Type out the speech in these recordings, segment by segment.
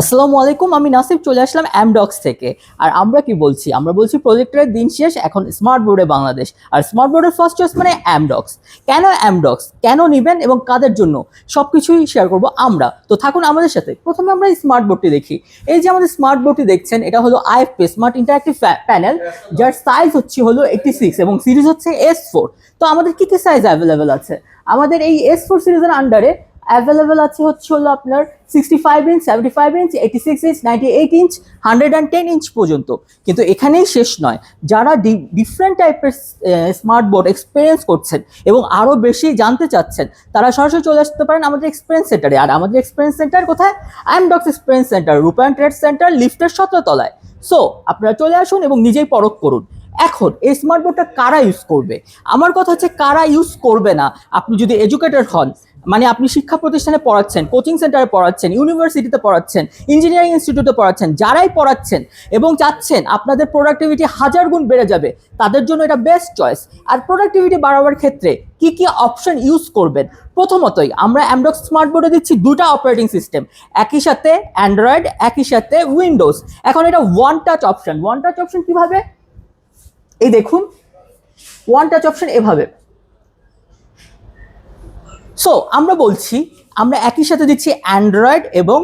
আসসালামু আলাইকুম, আমি নাসিব চলে আসলাম অ্যামডক্স থেকে। আর আমরা কি বলছি? আমরা বলছি প্রজেক্টরের দিন শেষ, এখন স্মার্ট বোর্ডে বাংলাদেশ। আর স্মার্ট বোর্ডের ফার্স্ট চয়েস মানে অ্যামডক্স কেন অ্যামডক্স কেন নেবেন এবং কাদের জন্য? সব কিছুই শেয়ার করব আমরা। তো থাকুন আমাদের সাথে। প্রথমে আমরা এই স্মার্ট বোর্ডটি দেখি। এই যে আমাদের স্মার্ট বোর্ডটি দেখছেন, এটা হলো আইএফপি স্মার্ট ইন্টারাক্টিভ প্যানেল যার সাইজ হচ্ছে হলো এইটটি সিক্স এবং সিরিজ হচ্ছে এস ফোর তো আমাদের কী কী সাইজ অ্যাভেলেবেল আছে? আমাদের এই এস ফোর সিরিজের আন্ডারে অ্যাভেলেবেল আছে হচ্ছে হলো আপনার sixty five inch seventy five inch eighty six inch ninety eight inch hundred and ten inch পর্যন্ত। কিন্তু এখানেই শেষ নয়। যারা ডিফারেন্ট টাইপের স্মার্ট বোর্ড এক্সপিরিয়েন্স করছেন এবং আরও বেশি জানতে চাচ্ছেন, তারা সরাসরি চলে আসতে পারেন আমাদের এক্সপিরিয়েন্স সেন্টারে আর আমাদের এক্সপিরিয়েন্স সেন্টার কোথায়? Amdocs experience centre Rupayan trade centre লিফটের তলায় সো আপনারা চলে আসুন এবং নিজেই পরখ করুন। এখন, এই স্মার্ট বোর্ডটা কারা ইউজ করবে? আমার কথা হচ্ছে কারা ইউজ করবে না? আপনি যদি এডুকেটেড হন মানে আপনি শিক্ষা প্রতিষ্ঠানে পড়াচ্ছেন কোচিং সেন্টারে পড়াচ্ছেন ইউনিভার্সিটিতে পড়াচ্ছেন ইঞ্জিনিয়ারিং ইনস্টিটিউটে পড়াচ্ছেন, যারাই পড়াচ্ছেন এবং চাচ্ছেন আপনাদের প্রোডাক্টিভিটি হাজার গুণ বেড়ে যাবে, তাদের জন্য এটা বেস্ট চয়েস আর প্রোডাক্টিভিটি বাড়াবার ক্ষেত্রে কি কি অপশন ইউজ করবেন? প্রথমতই আমরা অ্যামডক্স স্মার্ট বোর্ডে দিচ্ছি দুটা অপারেটিং সিস্টেম একই সাথে অ্যান্ড্রয়েড একই সাথে উইন্ডোজ এখন এটা one touch option one touch option কীভাবে? এই দেখুন ওয়ান টাচ অপশন এভাবে। সো আমরা বলছি, আমরা একই সাথে দিচ্ছি অ্যান্ড্রয়েড এবং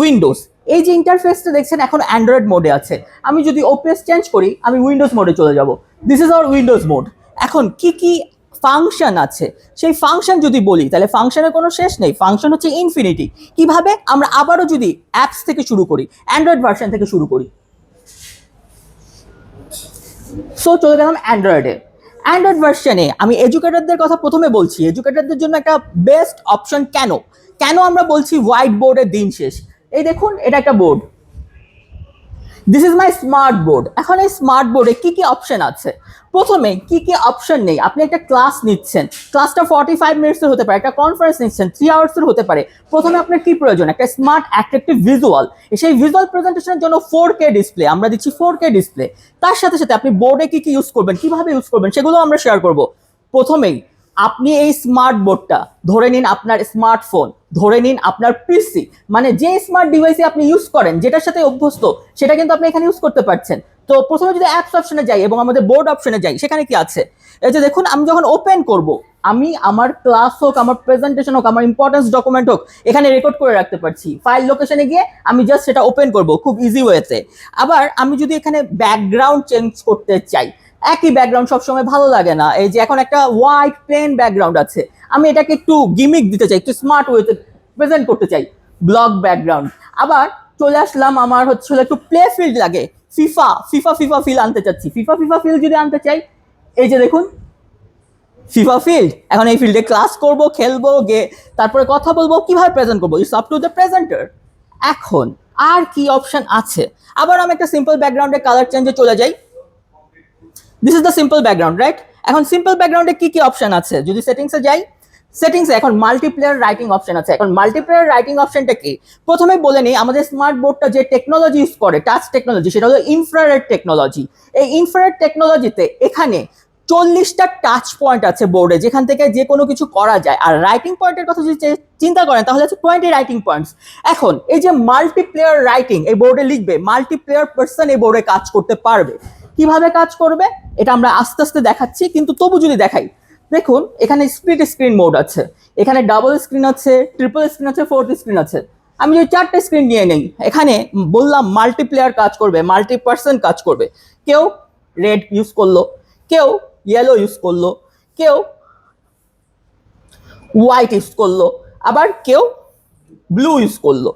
উইন্ডোজ এই যে ইন্টারফেসটা দেখছেন, এখন অ্যান্ড্রয়েড মোডে আছে। আমি যদি ওপিএস চেঞ্জ করি, আমি উইন্ডোজ মোডে চলে যাব। This is our Windows mode এখন কি কি ফাংশন আছে? সেই ফাংশন যদি বলি, তাহলে ফাংশনের কোনো শেষ নেই। ফাংশন হচ্ছে ইনফিনিটি কীভাবে? আমরা আবারও যদি অ্যাপস থেকে শুরু করি অ্যান্ড্রয়েড ভার্সন থেকে শুরু করি। সো চলে গেলাম অ্যান্ড্রয়েডে অ্যান্ড্রয়েড ভার্সনে আমি এডুকেটরদের কথা প্রথমে বলছি এডুকেটারদের জন্য একটা বেস্ট অপশন কেন? কেন আমরা বলছি হোয়াইট বোর্ডের দিন শেষ? এই দেখুন, এটা একটা board this is my smart board এখন এই স্মার্ট বোর্ডে কি কি অপশন আছে? প্রথমে কি কি অপশন নেই? আপনি একটা ক্লাস নিচ্ছেন। ক্লাসটা ফর্টি ফাইভ মিনিটসের হতে পারে, একটা কনফারেন্স নিচ্ছেন থ্রি আওয়ার্সের হতে পারে। প্রথমে আপনার কি প্রয়োজন? একটা স্মার্ট অ্যাট্রাকটিভ ভিজুয়াল সেই ভিজুয়াল প্রেজেন্টেশনের জন্য ফোর কে ডিসপ্লে আমরা দিচ্ছি ফোর কে ডিসপ্লে তার সাথে সাথে আপনি বোর্ডে কি কি ইউজ করবেন, কীভাবে ইউজ করবেন সেগুলো আমরা শেয়ার করব। প্রথমেই আপনি এই স্মার্ট বোর্ডটা ধরে নিন আপনার স্মার্টফোন ধরে নিন আপনার পিসি মানে যে স্মার্ট ডিভাইসে আপনি ইউজ করেন, যেটার সাথে অভ্যস্ত, সেটা কিন্তু আপনি এখানে ইউজ করতে পারছেন। তো প্রথমে যদি অ্যাপস অপশনে যাই এবং আমাদের বোর্ড অপশনে যাই, সেখানে কি আছে? এই যে দেখুন, আমি যখন ওপেন করব, আমি আমার ক্লাস হোক, আমার প্রেজেন্টেশন হোক, আমার ইম্পর্টেন্স ডকুমেন্ট হোক, এখানে রেকর্ড করে রাখতে পারছি। ফাইল লোকেশনে গিয়ে আমি জাস্ট সেটা ওপেন করব খুব ইজি ওয়েতে আবার আমি যদি এখানে ব্যাকগ্রাউন্ড চেঞ্জ করতে চাই একই ব্যাকগ্রাউন্ড সবসময় ভালো লাগে না। এই যে এখন একটা হোয়াইট প্লেন ব্যাকগ্রাউন্ড আছে। আমি এটাকে একটু গিমিক দিতে চাই, একটু স্মার্ট ওয়েতে প্রেজেন্ট করতে চাই ব্লক ব্যাকগ্রাউন্ড আবার চলে আসলাম আমার হচ্ছে একটু প্লে ফিল্ড লাগে। ফিফা ফিফা ফিফা ফিল আনতে চাচ্ছি। ফিফা ফিফা ফিল যদি আনতে চাই, এই যে দেখুন ফিফা ফিল্ড এখন এই ফিল্ডে ক্লাস করব, খেলব, গে তারপরে কথা বলব, কীভাবে প্রেজেন্ট করব? It's up to the presenter এখন আর কি অপশন আছে? আবার আমি একটা সিম্পল ব্যাকগ্রাউন্ডে কালার চেঞ্জে চলে যাই। This is the simple background right এখন সিম্পল ব্যাকগ্রাউন্ডে কি কি অপশন আছে? যদি সেটিংসে যাই সেটিংসে এখন মাল্টিপ্লেয়ার রাইটিং অপশন আছে। এখন মাল্টিপ্লেয়ার রাইটিং অপশনটা কি? প্রথমে বলে নিই, আমাদের স্মার্ট বোর্ডটা যে টেকনোলজি ইউজ করে টাচ টেকনোলজি সেটা হলো ইনফ্রারেড টেকনোলজি এই ইনফ্রারেড টেকনোলজিতে এখানে চল্লিশটা টাচ পয়েন্ট আছে বোর্ডে যেখান থেকে যে কোনো কিছু করা যায়। আর রাইটিং পয়েন্টের কথা যদি চিন্তা করেন, তাহলে হচ্ছে টোয়েন্টি রাইটিং পয়েন্টস এখন, এই যে মাল্টিপ্লেয়ার রাইটিং এই বোর্ডে লিখবে মাল্টিপ্লেয়ার পার্সন এই বোর্ডে কাজ করতে পারবে। কীভাবে কাজ করবে, এটা আমরা আস্তে আস্তে দেখাচ্ছি, কিন্তু তবু যদি দেখাই, দেখুন, এখানে স্প্লিট স্ক্রিন মোড আছে, এখানে ডাবল স্ক্রিন আছে ট্রিপল স্ক্রিন আছে ফোর্থ স্ক্রিন আছে। আমি যদি চারটে স্ক্রিন নিয়ে নেই, এখানে বললাম মাল্টিপ্লেয়ার কাজ করবে মাল্টি পার্সন কাজ করবে। কেউ রেড ইউজ করল, কেউ ইয়েলো ইউজ করল, কেউ হোয়াইট ইউজ করল, আবার কেউ ব্লু ইউজ করল।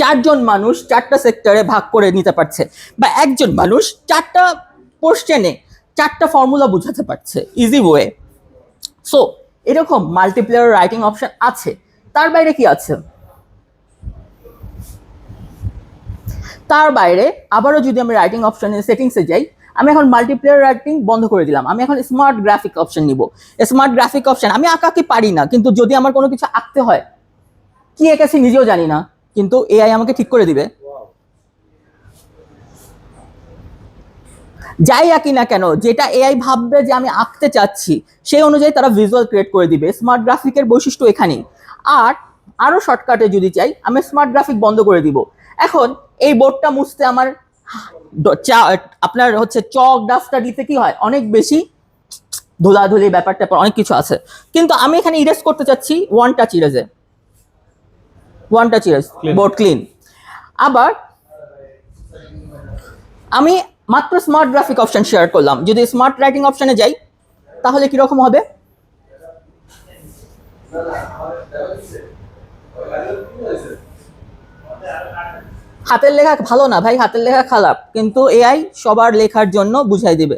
চারজন মানুষ চারটা সেক্টরে ভাগ করে নিতে পারছে বা একজন মানুষ চারটা কোশ্চেনে চারটা ফর্মুলা বোঝাতে পারছে ইজি ওয়ে সো এরকম মাল্টিপ্লেয়ার রাইটিং অপশন আছে। তার বাইরে কি আছে? তার বাইরে আবারও যদি আমি রাইটিং অপশনের সেটিংসে যাই, আমি এখন মাল্টিপ্লেয়ার রাইটিং বন্ধ করে দিলাম। আমি এখন স্মার্ট গ্রাফিক অপশন নিব। স্মার্ট গ্রাফিক অপশন আমি আঁকাকে পারি না, কিন্তু যদি আমার কোনো কিছু আঁকতে হয়, কি এঁকেছি নিজেও জানি না। কিন্তু এআই আমাকে ঠিক করে দিবে। যাই আঁকি না কেন, যেটা এআই ভাববে যে আমি আঁকতে চাচ্ছি, সেই অনুযায়ী তারা ভিজুয়াল ক্রিয়েট করে দিবে। স্মার্ট গ্রাফিকের বৈশিষ্ট্য এখানেই। আর আরও শর্টকাটে যদি চাই, আমি স্মার্ট গ্রাফিক বন্ধ করে দিব। এখন এই বোর্ডটা মুছতে আমার আপনার হচ্ছে চক ডাস্টার দিতে কি হয়? অনেক বেশি ধুলাধুলি ব্যাপার ট্যাপার অনেক কিছু আছে। কিন্তু আমি এখানে ইরেজ করতে চাচ্ছি one touch ইরেজে one touch erase board clean আবার আমি মাত্র স্মার্ট গ্রাফিক অপশন শেয়ার করলাম। যদি স্মার্ট রাইটিং অপশনে যাই তাহলে কীরকম হবে? হাতের লেখা ভালো না ভাই হাতের লেখা খারাপ। কিন্তু এআই সবার লেখার জন্য বুঝাই দিবে।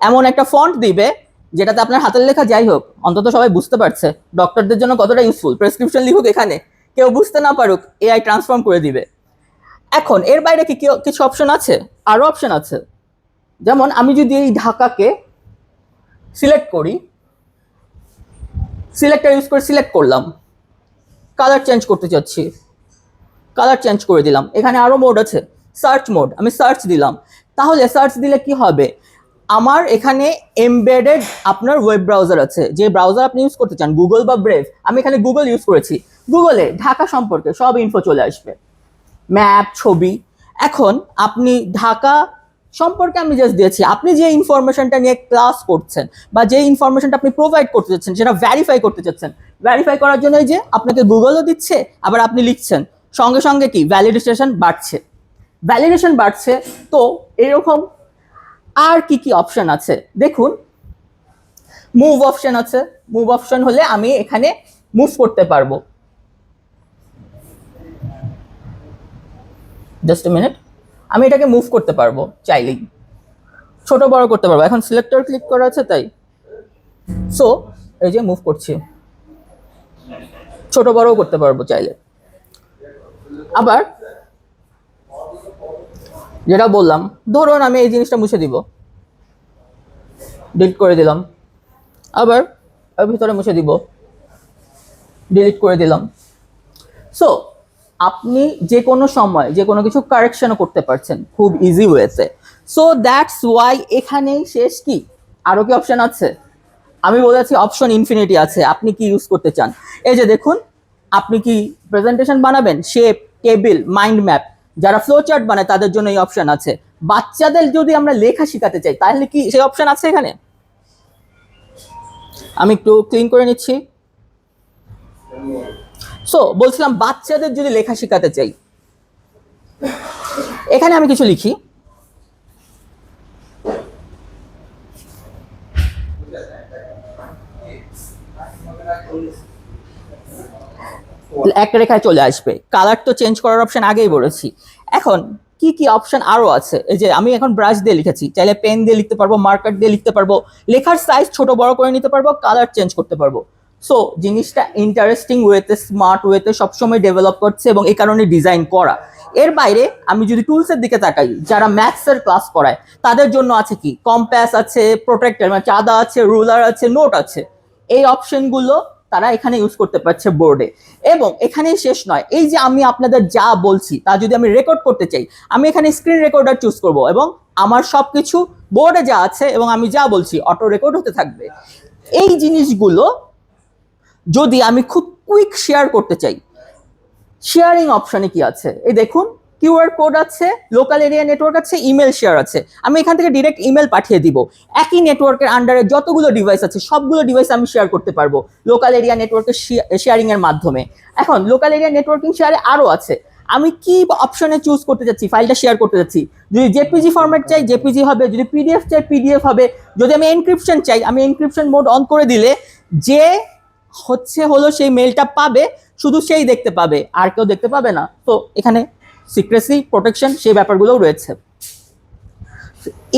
এমন একটা ফন্ট দিবে যেটাতে আপনার হাতের লেখা যাই হোক অন্তত সবাই বুঝতে পারছে। ডক্টরদের জন্য কতটা ইউজফুল প্রেসক্রিপশন লিখুক এখানে। কেউ বুঝতে না পারুক এআই ট্রান্সফর্ম করে দিবে। এখন, এর বাইরে কি কিছু অপশন আছে? আরও অপশন আছে। যেমন, আমি যদি এই ঢাকাকে সিলেক্ট করি সিলেক্টার ইউজ করে সিলেক্ট করলাম। কালার চেঞ্জ করতে চাচ্ছি। কালার চেঞ্জ করে দিলাম। এখানে আরও মোড আছে। সার্চ মোড আমি সার্চ দিলাম। তাহলে সার্চ দিলে কি হবে? আমার এখানে এমবেডেড আপনার ওয়েব ব্রাউজার আছে। যে ব্রাউজার আপনি ইউজ করতে চান গুগল বা ব্রেভ আমি এখানে গুগল ইউজ করেছি। গুগলে ঢাকা সম্পর্কে সব ইনফো চলে আসবে। ম্যাপ ছবি। এখন আপনি ঢাকা সম্পর্কে আমি জাস্ট দিয়েছি, আপনি যে ইনফরমেশনটা নিয়ে ক্লাস করছেন বা যে ইনফরমেশনটা আপনি প্রোভাইড করতে চাচ্ছেন সেটা ভ্যারিফাই করতে চাচ্ছেন ভ্যারিফাই করার জন্য যে আপনাকে গুগলও দিচ্ছে, আবার আপনি লিখছেন, সঙ্গে সঙ্গে কি? ভ্যালিডেশন বাড়ছে। ভ্যালিডেশন বাড়ছে, তো এরকম আর কি কি অপশন আছে? দেখুন মুভ অপশন আছে। মুভ অপশন হলে আমি এখানে মুভ করতে পারব। জাস্ট এ মিনিট আমি এটাকে মুভ করতে পারব চাইলেই। ছোট, বড় করতে পারব। এখন সিলেক্টর ক্লিক করা আছে, তাই। সো এই যে মুভ করছি। ছোট, বড়ও করতে পারব চাইলে। আবার, যেটা বললাম, ধরুন আমি এই জিনিসটা মুছে দিব। ডিলিট করে দিলাম। আবার ভিতরে মুছে দিব। ডিলিট করে দিলাম। সো আপনি যে কোনো সময় যে কোনো কিছু কারেকশনও করতে পারছেন খুব ইজি ওয়েতে সো দ্যাটস ওয়াই এখানেই শেষ কি? আরও কি অপশন আছে? আমি বলেছি অপশন ইনফিনিটি আছে, আপনি কি ইউজ করতে চান? এই যে দেখুন, আপনি কি প্রেজেন্টেশন বানাবেন? শেপ টেবিল মাইন্ড ম্যাপ যারা ফ্লো চার্ট বানায় তাদের জন্য এই অপশন আছে। বাচ্চাদের যদি আমরা লেখা শেখাতে চাই, তাহলে কি সেই অপশন আছে এখানে? আমি একটু ক্লিন করে নিচ্ছি। সো বলছিলাম বাচ্চাদের যদি লেখা শেখাতে চাই। এখানে আমি কিছু লিখি। এক রেখায় চলে আসবে। কালার তো চেঞ্জ করার অপশন আগেই বলেছি। এখন, কি কি অপশন আরও আছে? এই যে আমি এখন ব্রাশ দিয়ে লিখেছি। চাইলে পেন দিয়ে লিখতে পারব মার্কার দিয়ে লিখতে পারব। লেখার সাইজ ছোট, বড় করে নিতে পারব কালার চেঞ্জ করতে পারব। সো জিনিসটা ইন্টারেস্টিং ওয়েতে স্মার্ট ওয়েতে সবসময় ডেভেলপ করছে এবং এই কারণে ডিজাইন করা। এর বাইরে আমি যদি টুলসের দিকে তাকাই, যারা ম্যাথসের ক্লাস করায়, তাদের জন্য আছে কি? কম্প্যাস আছে প্রোটেক্টর মানে চাঁদা আছে রুলার আছে নোট আছে। এই অপশনগুলো তারা এখানে ইউজ করতে পারছে বোর্ডে এবং এখানেই শেষ নয়, এই যে আমি আপনাদের যা বলছি, তা যদি আমি রেকর্ড করতে চাই, আমি এখানে স্ক্রিন রেকর্ডার চুজ করব এবং আমার সব কিছু বোর্ডে যা আছে এবং আমি যা বলছি অটো রেকর্ড হতে থাকবে। এই জিনিসগুলো যদি আমি খুব কুইক শেয়ার করতে চাই শেয়ারিং অপশানে কি আছে? এই দেখুন কিউআর কোড আছে লোকাল এরিয়া নেটওয়ার্ক আছে ইমেল শেয়ার আছে। আমি এখান থেকে ডিরেক্ট ইমেল পাঠিয়ে দিব। একই নেটওয়ার্কের আন্ডারে যতগুলো ডিভাইস আছে, সবগুলো ডিভাইস আমি শেয়ার করতে পারব লোকাল এরিয়া নেটওয়ার্কের শেয়ারিং এর মাধ্যমে। এখন লোকাল এরিয়া নেটওয়ার্কিং শেয়ারে আরও আছে। আমি কি অপশনে চুজ করতে যাচ্ছি ফাইলটা শেয়ার করতে যাচ্ছি? যদি জেপিজি ফরম্যাট চাই জেপিজি হবে। যদি পিডিএফ চাই পিডিএফ হবে। যদি আমি এনক্রিপশন চাই, আমি এনক্রিপশন মোড অন করে দিলে যে হচ্ছে হলো সেই মেলটা পাবে, শুধু সেই দেখতে পাবে, আর কেউ দেখতে পাবে না। তো এখানে সিক্রেসি প্রোটেকশন সেই ব্যাপারগুলোও রয়েছে।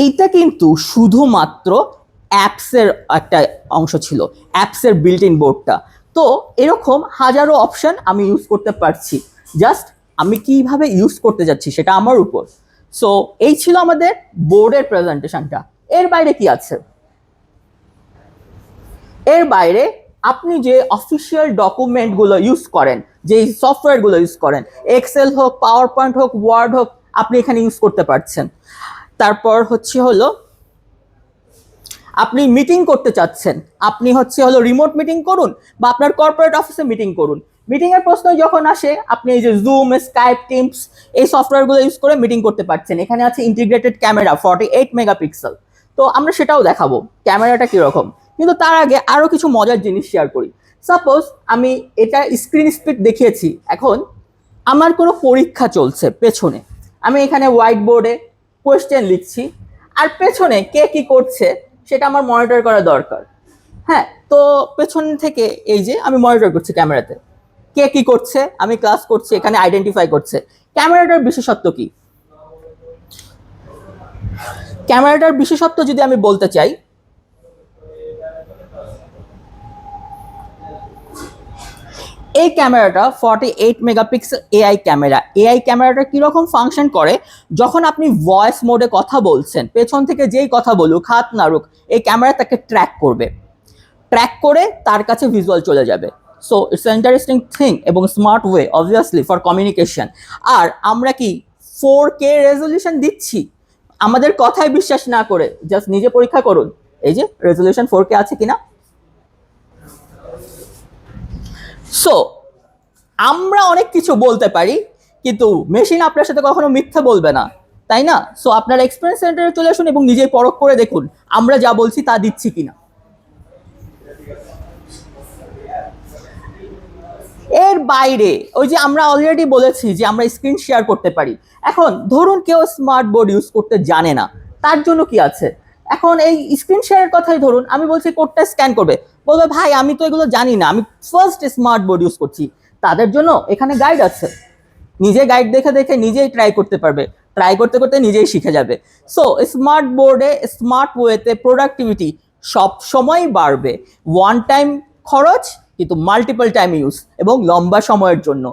এইটা কিন্তু শুধুমাত্র অ্যাপসের একটা অংশ ছিল অ্যাপসের বিল্ট ইন বোর্ডটা তো এরকম হাজারো অপশন আমি ইউজ করতে পারছি। জাস্ট আমি কীভাবে ইউজ করতে যাচ্ছি সেটা আমার উপর। সো এই ছিল আমাদের বোর্ডের প্রেজেন্টেশনটা এর বাইরে কি আছে? এর বাইরে আপনি যে অফিসিয়াল ডকুমেন্টগুলো ইউজ করেন, যে সফটওয়্যারগুলো ইউজ করেন এক্সেল হোক পাওয়ার পয়েন্ট হোক ওয়ার্ড হোক, আপনি এখানে ইউজ করতে পারছেন। তারপর হচ্ছে হলো, আপনি মিটিং করতে চাচ্ছেন, আপনি হচ্ছে হলো রিমোট মিটিং করুন বা আপনার কর্পোরেট অফিসে মিটিং করুন। মিটিং এর প্রশ্ন যখন আসে, আপনি এই যে জুম স্কাইপ টিমস এই সফটওয়্যারগুলো ইউজ করে মিটিং করতে পারছেন। এখানে আছে integrated camera forty eight megapixel তো আমরা সেটাও দেখাবো। ক্যামেরাটা কীরকম? কিন্তু তার আগে আরও কিছু মজার জিনিস শেয়ার করি। সাপোজ আমি এটা স্ক্রিন স্পিড দেখিয়েছি, এখন আমার কোনো পরীক্ষা চলছে পেছনে। আমি এখানে হোয়াইট বোর্ডে কোয়েশ্চেন লিখছি, আর পেছনে কে কি করছে সেটা আমার মনিটর করা দরকার। হ্যাঁ তো পেছন থেকে এই যে আমি মনিটর করছি ক্যামেরাতে। কে কি করছে? আমি ক্লাস করছি, এখানে আইডেন্টিফাই করছে। ক্যামেরাটার বিশেষত্ব কি? ক্যামেরাটার বিশেষত্ব যদি আমি বলতে চাই এই ক্যামেরাটা forty eight megapixel AI camera. AI ক্যামেরাটা কীরকম ফাংশন করে? যখন আপনি ভয়েস মোডে কথা বলছেন, পেছন থেকে যেই কথা বলুক, হাত নাড়ুক, এই ক্যামেরা তাকে ট্র্যাক করবে। ট্র্যাক করে তার কাছে ভিজুয়াল চলে যাবে। সো ইটস ইন্টারেস্টিং থিং এবং smart way obviously for communication আর আমরা কি ফোর কে রেজলিউশন দিচ্ছি? আমাদের কথায় বিশ্বাস না করে জাস্ট নিজে পরীক্ষা করুন। এই যে রেজলিউশন ফোর কে আছে কিনা? সো আমরা অনেক কিছু বলতে পারি, কিন্তু মেশিন আপনার সাথে কখনো মিথ্যা বলবে না, তাই না? সো আপনার এক্সপিরিয়েন্স সেন্টারে চলে আসুন এবং নিজেই পরখ করে দেখুন, আমরা যা বলছি তা দিচ্ছি কিনা। এর বাইরে, ওই যে আমরা অলরেডি বলেছি যে আমরা স্ক্রিন শেয়ার করতে পারি। এখন, ধরুন কেউ স্মার্ট বোর্ড ইউজ করতে জানে না, তার জন্য কি আছে? এখন এই স্ক্রিন শেয়ারের কথাই ধরুন, আমি বলছি কোডটা স্ক্যান করবে। বলবে, ভাই, আমি তো এগুলো জানি না। আমি ফার্স্ট স্মার্ট বোর্ড ইউজ করছি। তাদের জন্য এখানে গাইড আছে। নিজে গাইড দেখে দেখে নিজেই ট্রাই করতে পারবে। ট্রাই করতে করতে নিজেই শিখে যাবে। সো স্মার্ট বোর্ডে স্মার্ট ওয়েতে প্রোডাক্টিভিটি সব সময়ই বাড়বে। ওয়ান টাইম খরচ, কিন্তু মাল্টিপল টাইম ইউজ এবং লম্বা সময়ের জন্য।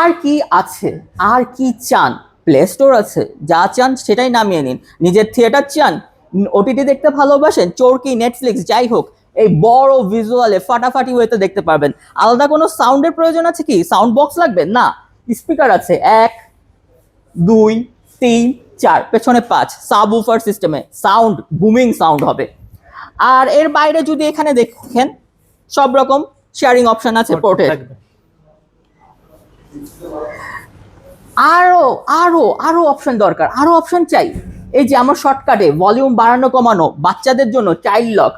আর কি আছে? আর কি চান? প্লে স্টোর আছে যা চান সেটাই নামিয়ে নিন। নিজের থিয়েটার চান ওটিটি দেখতে ভালোবাসেন চোরকি নেটফ্লিক্স যাই হোক এই বড় ভিজুয়ালে ফাটাফাটি ওয়েতে দেখতে পারবেন। আলাদা কোনো সাউন্ডের প্রয়োজন আছে কি? সাউন্ড বক্স লাগবে? না। স্পিকার আছে এক দুই তিন চার পেছনে পাঁচ। সাব উফার সিস্টেমে সাউন্ড বুমিং সাউন্ড হবে। আর এর বাইরে যদি এখানে দেখেন সব রকম শেয়ারিং অপশন আছে পোর্টের থাকবে। আরও আরও আরও অপশন দরকার, আরও অপশন চাই। এই যে আমার শর্টকাটে ভলিউম বাড়ানো, কমানো, বাচ্চাদের জন্য child lock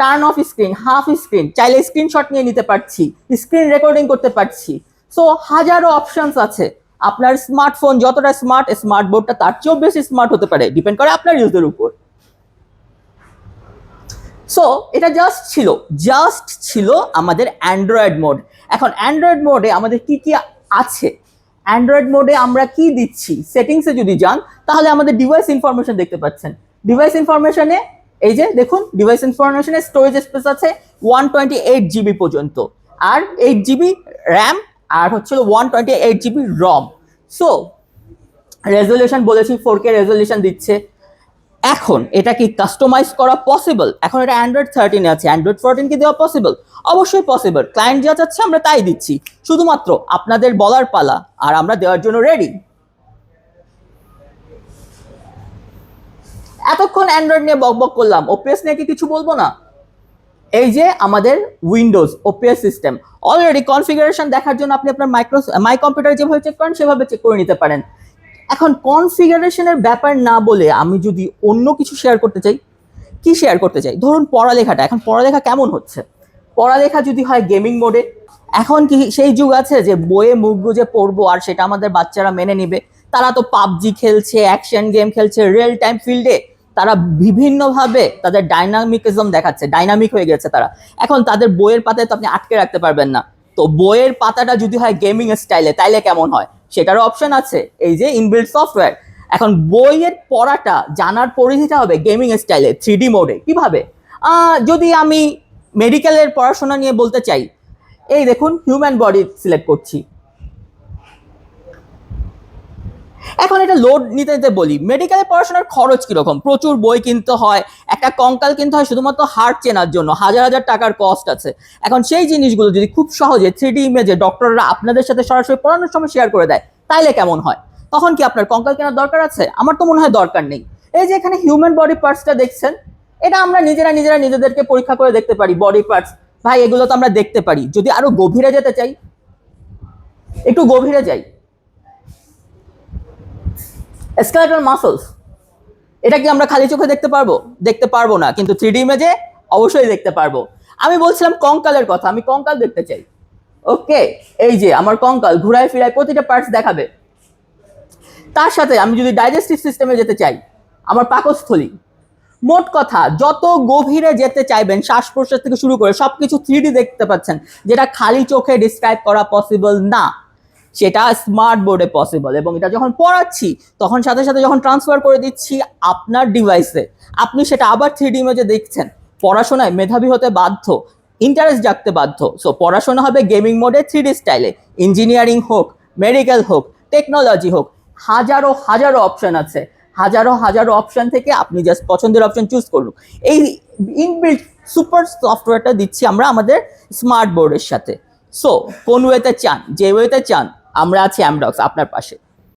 turn off screen half screen চাইলে স্ক্রিনশট নিয়ে নিতে পারছি স্ক্রিন রেকর্ডিং করতে পারছি। সো হাজারো অপশনস আছে। আপনার স্মার্টফোন যতটা স্মার্ট স্মার্ট বোর্ডটা তার চেয়েও বেশি স্মার্ট হতে পারে ডিপেন্ড করে আপনার ইউজের উপর। সো এটা জাস্ট ছিল জাস্ট ছিল আমাদের অ্যান্ড্রয়েড মোড এখন অ্যান্ড্রয়েড মোডে আমাদের কি কি আছে? অ্যান্ড্রয়েড মোডে আমরা কি দিচ্ছি? সেটিংসে যদি যান, তাহলে আমাদের ডিভাইস ইনফরমেশন দেখতে পাচ্ছেন। ডিভাইস ইনফরমেশনে এই যে দেখুন ডিভাইস ইনফরমেশনে স্টোরেজ স্পেস আছে ওয়ান টোয়েন্টি এইট জিবি পর্যন্ত। আর এইট জিবি র্যাম আর হচ্ছে one twenty eight GB ROM so resolution বলেছি ফোর কে রেজলিউশন দিচ্ছে। এখন এটা কি কাস্টমাইজ করা পসিবল এখন এটা অ্যান্ড্রয়েড থার্টিনে আছে। অ্যান্ড্রয়েড ফোরটিন কি দেওয়া পসিবল অবশ্যই পসিবল ক্লায়েন্ট যা চাচ্ছে, আমরা তাই দিচ্ছি। শুধুমাত্র আপনাদের বলার পালা, আর আমরা দেওয়ার জন্য রেডি এতক্ষণ অ্যান্ড্রয়েড নিয়ে বকবক করলাম। ওপিএস নিয়ে কি কিছু বলব না? এই যে আমাদের Windows OPS system already configuration দেখার জন্য আপনি আপনার মাইক্রো মাই কম্পিউটার যেভাবে চেক করেন, সেভাবে চেক করে নিতে পারেন। এখন কনফিগারেশনের ব্যাপার না বলে আমি যদি অন্য কিছু শেয়ার করতে চাই, কি শেয়ার করতে চাই? ধরুন পড়ালেখাটা, এখন পড়ালেখা কেমন হচ্ছে? পড়ালেখা যদি হয় গেমিং মোডে এখন কি সেই যুগ আছে যে বইয়ে মুখ গুজে পড়ব আর সেটা আমাদের বাচ্চারা মেনে নিবে? তারা তো পাবজি খেলছে অ্যাকশন গেম খেলছে রিয়েল টাইম ফিল্ডে তারা বিভিন্নভাবে তাদের ডাইনামিকিজম দেখাচ্ছে ডাইনামিক হয়ে গেছে তারা। এখন তাদের বইয়ের পাতায় তো আপনি আটকে রাখতে পারবেন না। তো বইয়ের পাতাটা যদি হয় গেমিং স্টাইলে তাইলে কেমন হয়? সেটারও অপশন আছে, এই যে ইনবিল্ড সফটওয়্যার এখন বইয়ের পড়াটা জানার পরিধিটা হবে গেমিং স্টাইলে থ্রি মোডে কীভাবে? যদি আমি মেডিকেলের পড়াশোনা নিয়ে বলতে চাই, এই দেখুন হিউম্যান বডি সিলেক্ট করছি। এখন এটা লোড নিতে নিতে বলি মেডিকেলে পড়াশোনার খরচ কীরকম? প্রচুর বই কিনতে হয়, একটা কঙ্কাল কিনতে হয়, শুধুমাত্র হার্ট চেনার জন্য, হাজার হাজার টাকার কস্ট আছে। এখন সেই জিনিসগুলো যদি খুব সহজে থ্রি ডি ইমেজে ডক্টররা আপনাদের সাথে সরাসরি পড়ানোর সময় শেয়ার করে দেয়, তাইলে কেমন হয়? তখন কি আপনার কঙ্কাল কেনার দরকার আছে? আমার তো মনে হয় দরকার নেই। এই যে এখানে হিউম্যান বডি পার্টসটা দেখছেন, এটা আমরা নিজেরা নিজেরা নিজেদেরকে পরীক্ষা করে দেখতে পারি বডি পার্টস ভাই, এগুলো তো আমরা দেখতে পারি। যদি আরও গভীরে যেতে চাই, একটু গভীরে যাই। স্কেলেটাল মাসলস এটা কি আমরা খালি চোখে দেখতে পারব? দেখতে পারব না, কিন্তু থ্রি ডি ইমেজে অবশ্যই দেখতে পারব। আমি বলছিলাম কঙ্কালের কথা, আমি কঙ্কাল দেখতে চাই। ওকে, এই যে আমার কঙ্কাল ঘুরায় ফিরায় প্রতিটা পার্টস দেখাবে। তার সাথে আমি যদি ডাইজেস্টিভ সিস্টেমে যেতে চাই, আমার পাকস্থলী। মোট কথা, যত গভীরে যেতে চাইবেন, শ্বাস প্রশ্বাস থেকে শুরু করে সবকিছু থ্রি ডি দেখতে পাচ্ছেন, যেটা খালি চোখে ডিসক্রাইব করা পসিবল না। সেটা স্মার্ট বোর্ডে পসিবল এবং এটা যখন পড়াচ্ছি, তখন সাথে সাথে যখন ট্রান্সফার করে দিচ্ছি আপনার ডিভাইসে আপনি সেটা আবার থ্রি ডি ইমেজে দেখছেন। পড়াশোনায় মেধাবী হতে বাধ্য ইন্টারেস্ট জাগতে বাধ্য। সো পড়াশোনা হবে গেমিং মোডে থ্রি ডি স্টাইলে ইঞ্জিনিয়ারিং হোক মেডিকেল হোক টেকনোলজি হোক, হাজারো হাজারো অপশন আছে। হাজারো হাজারো অপশন থেকে আপনি জাস্ট পছন্দের অপশন চুজ করুন। এই ইনবিল্ট সুপার সফটওয়্যারটা দিচ্ছি আমরা আমাদের স্মার্ট বোর্ডের সাথে। সো কোন ওয়েতে চান? যে ওয়েতে চান আমরা আছি অ্যামডক্স আপনার পাশে।